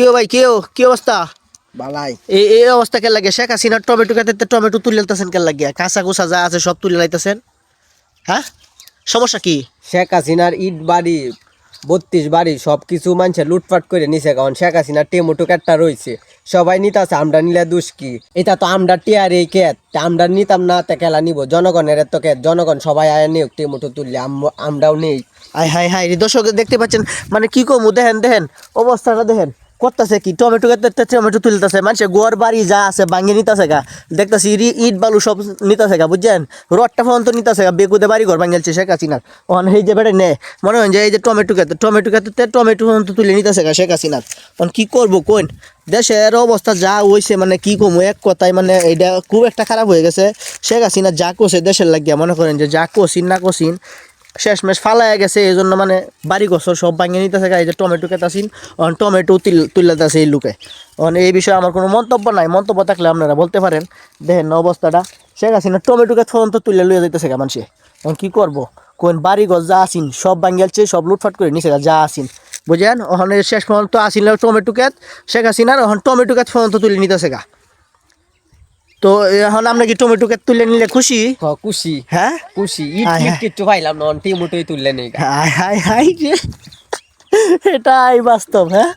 কেউ ভাই কেউ কি অবস্থা? বালাই। এই এই অবস্থা কেন লাগে শেখ হাসিনার টমেটো খেতে টমেটো তুলে লাইতেছেন কেন লাগে কাঁচা কুচা যা আছে সব তুলে লাইতেছেন হ্যাঁ? সমস্যা কি? শেখ হাসিনার ইট বাড়ি বত্রিশ বাড়ি সব কিছু মানুষের লুটপাট করে নিছে। কারণ শেখ হাসিনার টেমোটো ক্যাটটা রয়েছে। সবাই নিতাছে আমরা নিলে দুষ কি? এটা তো আমরা টিয়ার এই ক্যাট আমরা নিতাম না তে খেলা নিব। জনগণের এত ক্যাট জনগণ সবাই আয় নিয়োগ টেমোটো তুললে আম- আমরাও নেই। হাই হাই রে দর্শক দেখতে পাচ্ছেন? মানে কি কমু? দেখেন দেখেন। অবস্থাটা দেখেন। করতেছে কি? টমেটো টমেটো তুলতেছে। মানুষের গোয়ার বাড়ি যা আছে ভাঙে নিতেছে গা। দেখতেছি ইট, বালু সব নিতেছে গা, বুঝছেন? রডটা ফোন তো নিতেছে গা। বেগুদে বাড়ি ঘর ভাঙেলছে শেখ হাসিনার ওখানে এই যে বেড়ে নে, মনে হয় যে এই যে টমেটো খেতে টমেটো খেতে টমেটো ফোন তো তুলে নিতেছে গা শেখ হাসিনার এখন কি করব কোন? দেশের অবস্থা যা হয়েছে মানে কি কমু? এক কথায় মানে এটা খুব একটা খারাপ হয়ে গেছে। শেখ হাসিনা যা করছে দেশের লাগিয়া, মনে করেন যে যা কষিন না কষিন শেষমেশ ফালাইয়া গেছে এই জন্য মানে বাড়ি গছর সব ভাঙিয়ে নিতেছে এই যে টমেটো কেতাছিন অন টমেটো তুলতেছে এই লুকে। অন এই বিষয়ে আমার কোনো মন্তব্য নাই, মন্তব্য থাকলে আপনারা বলতে পারেন। দেখেন না অবস্থাটা। শেখ হাসিনা টমেটো কে ফোন তো তুলে লুয়ে যাইতেছে গা মানুষে। এখন কী করব? কোন বাড়ি গছ যা আসিন সব ভাঙ্গেলছে সব লুটফাট করে নিছে যা আসিন বুঝেন? ওখানে শেষ পর্যন্ত আসিল টমেটো কেত শেখ হাসিনার ওখান টমেটো কেত ফোন তো তুলে নিতেছে গা। তো এখন আমরা কি টমেটো কে তুলে নিলে খুশি হ্যাঁ খুশি হ্যাঁ খুশি ইট কিচ্ছু পাইলাম না টমেটোই তুললে নেই হাই হাই হাই রে এটাই বাস্তব হ্যাঁ